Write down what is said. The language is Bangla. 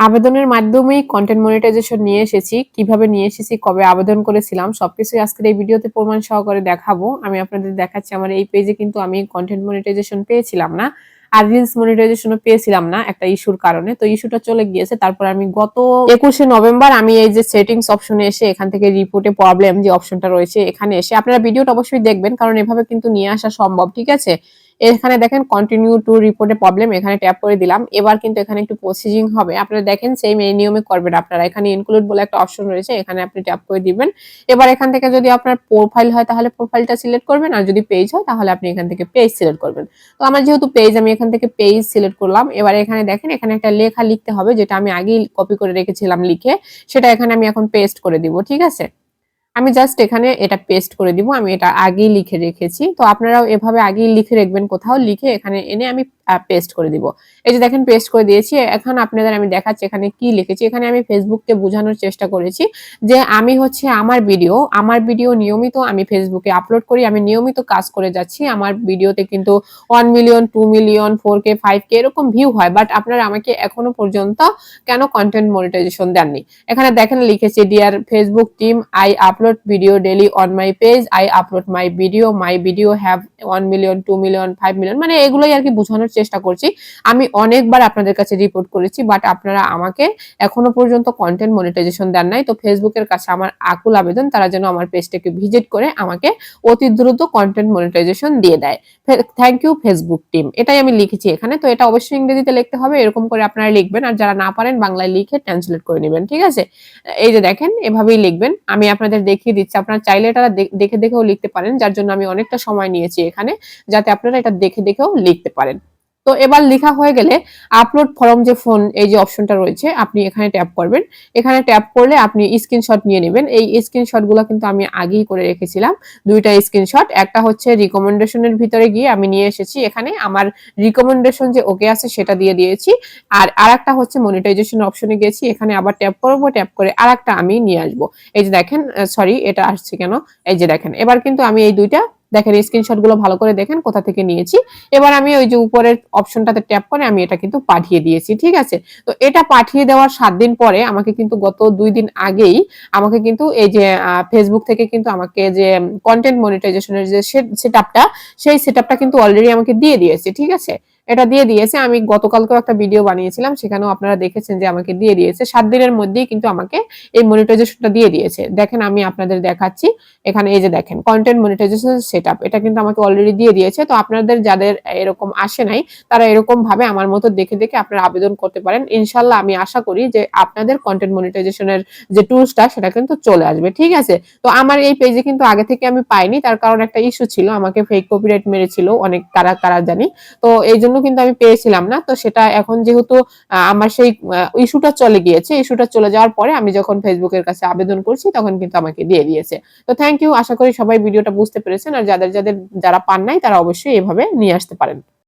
আবেদনের মাধ্যমেই কন্টেন্ট মনিটাইজেশন নিয়ে এসেছি, কীভাবে নিয়ে এসেছি, কবে আবেদন করেছিলাম, সবকিছুই আজকের এই ভিডিওতে প্রমাণ সহকারে দেখাবো। আমি আপনাদের দেখাচ্ছি, আমার এই পেজে কিন্তু আমি কন্টেন্ট মনিটাইজেশন পেয়েছিলাম না আর রিলস মনিটাইজেশনও পেয়েছিলাম না একটা ইস্যুর কারণে। তো ইস্যুটা চলে গিয়েছে, তারপর আমি গত একুশে নভেম্বর আমি এই যে সেটিংস অপশনে এসে, এখান থেকে রিপোর্টে প্রবলেম যে অপশনটা রয়েছে, এখানে এসে, আপনারা ভিডিওটা অবশ্যই দেখবেন, কারণ এভাবে কিন্তু নিয়ে আসা সম্ভব, ঠিক আছে? এখানে দেখেন কন্টিনিউ টু রিপোর্টে প্রবলেম এখানে ট্যাপ করে দিলাম। এবার কিন্তু এখানে একটু প্রসিজিং হবে। আপনারা দেখেন সেম এই নিয়মে করবেন আপনারা। এখানে ইনক্লুড বলে একটা অপশন রয়েছে, এখানে আপনি ট্যাপ করে দিবেন। এবার এখান থেকে যদি আপনার প্রোফাইল হয়, তাহলে প্রোফাইলটা সিলেক্ট করবেন। আর যদি পেজ হয়, তাহলে আপনি এখান থেকে পেজ সিলেক্ট করবেন। তো আমার যেহেতু পেজ আমি এখান থেকে পেজ সিলেক্ট করলাম। এবার এখানে দেখেন, এখানে একটা লেখা লিখতে হবে, যেটা আমি আগেই কপি করে রেখেছিলাম লিখে। সেটা এখানে আমি এখন পেস্ট করে দিব, ঠিক আছে? আমি জাস্ট এখানে এটা পেস্ট করে দিব, আমি এটা আগেই লিখে রেখেছি। তো আপনারাও এভাবে আগেই লিখে রাখবেন, কোথাও লিখে এখানে এনে আমি পেস্ট করে দিব। এই যে দেখেন পেস্ট করে দিয়েছি, এখন আপনাদের আমি দেখাচ্ছি এখানে কি লিখেছি। এখানে আমি ফেসবুককে বোঝানোর চেষ্টা করেছি যে আমি হচ্ছে আমার ভিডিও আমার ভিডিও নিয়মিত আমি ফেসবুকে আপলোড করি, আমি নিয়মিত কাজ করে যাচ্ছি। আমার ভিডিওতে কিন্তু one million two million four K five K এরকম ভিউ হয় বাট আপনারা আমাকে এখনও পর্যন্ত কেন কন্টেন্ট মনিটাইজেশন দেননি? এখানে দেখেন লিখেছি dear Facebook team I upload video daily on my page I upload my video my video have one million two million five million মানে এগুলোই আর কি বোঝানোর চেষ্টা করছি। আমি অনেকবার আপনাদের কাছে রিপোর্ট করেছি বাট আপনারা আমাকে এখনও পর্যন্ত কন্টেন্ট মনিটাইজেশন দেন নাই। তো ফেসবুকের কাছে আমার আকুল আবেদন, তারা যেন আমার পেজটাকে ভিজিট করে আমাকে অতি দ্রুত কন্টেন্ট মনিটাইজেশন দিয়ে দেয়। থ্যাংক ইউ ফেসবুক টিম এটাই আমি লিখেছি এখানে, তো এটা অবশ্যই ইংরেজিতে লিখতে হবে, এরকম করে আপনারা লিখবেন, আর যারা না পারেন বাংলায় লিখে ট্রান্সলেট করে নেবেন, ঠিক আছে? এই যে দেখেন, এভাবেই লিখবেন। আমি আপনাদের দেখিয়ে দিচ্ছি। আপনারা চাইলে এটা দেখে দেখেও লিখতে পারেন, যার জন্য আমি অনেকটা সময় নিয়েছি এখানে, যাতে আপনারা এটা দেখে দেখেও লিখতে পারেন। তো এবার লেখা হয়ে গেলে আপলোড ফর্ম যে ফোন এই যে অপশনটা রয়েছে, আপনি এখানে ট্যাপ করবেন। এখানে ট্যাপ করলে আপনি স্ক্রিনশট নিয়ে নেবেন। এই স্ক্রিনশটগুলো কিন্তু আমি আগেই করে রেখেছিলাম, দুইটা স্ক্রিনশট একটা হচ্ছে রিকমেন্ডেশনের ভিতরে গিয়ে আমি নিয়ে এসেছি এখানে, আমার রিকমেন্ডেশন যে ওকে আছে সেটা দিয়ে দিয়েছি। আর আরেকটা হচ্ছে মনিটাইজেশন অপশনে গেছি, এখানে আবার ট্যাপ করব ট্যাপ করে আরেকটা আমি নিয়ে আসব। এই যে দেখেন সরি এটা আসছে কেন? এই যে দেখেন, এবার কিন্তু আমি এই দুইটা দেখেন স্ক্রিনশটগুলো ভালো করে দেখেন কোথা থেকে নিয়েছি। এবার আমি ওই যে উপরের অপশনটাতে ট্যাপ করে আমি এটা কিন্তু পাঠিয়ে দিয়েছি, ঠিক আছে? তো এটা পাঠিয়ে দেওয়ার সাত দিন পরে আমাকে কিন্তু গত দুই দিন আগেই আমাকে কিন্তু এই যে ফেসবুক থেকে কিন্তু আমাকে যে কন্টেন্ট মনিটাইজেশনের যে সেট আপটা সেই সেট আপটা কিন্তু অলরেডি আমাকে দিয়ে দিয়েছে, ঠিক আছে? এটা দিয়ে দিয়েছে। আমি গতকালকেও একটা ভিডিও বানিয়েছিলাম, সেখানেও আপনারা দেখেছেন যে আমাকে দিয়ে দিয়েছে। সাত দিনের মধ্যেই কিন্তু আমাকে এই মনিটাইজেশনটা দিয়ে দিয়েছে। দেখেন আমি আপনাদের দেখাচ্ছি। এখানে এই যে দেখেন কন্টেন্ট মনিটাইজেশন সেট এটা কিন্তু আমাকে অলরেডি দিয়ে দিয়েছে। তো আপনাদের যাদের এরকম আসে নাই, তারা এরকম ভাবে আমার মতো দেখে দেখে আপনারা আবেদন করতে পারেন। ইনশাল্লাহ আমি আশা করি যে আপনাদের কন্টেন্ট মনিটাইজেশনের যে টুলসটা সেটা কিন্তু চলে আসবে। ঠিক আছে? তো আমার এই পেজে কিন্তু আগে থেকে আমি পাইনি। তার কারণ একটা ইস্যু ছিল। আমাকে ফেক কপিরাইট মেরেছিল অনেক, কারা কারা জানি। তো এই জন্য কিন্তু আমি পেয়েছিলাম না। তো সেটা এখন যেহেতু আমার সেই ইস্যুটা চলে গিয়েছে, ইস্যুটা চলে যাওয়ার পরে আমি যখন ফেসবুকের কাছে আবেদন করছি তখন কিন্তু আমাকে দিয়ে দিয়েছে। তো থ্যাংক ইউ আশা করি সবাই ভিডিওটা বুঝতে পেরেছেন। আর যাদের যাদের, যারা পান নাই তারা অবশ্যই এভাবে নিয়ে আসতে পারেন।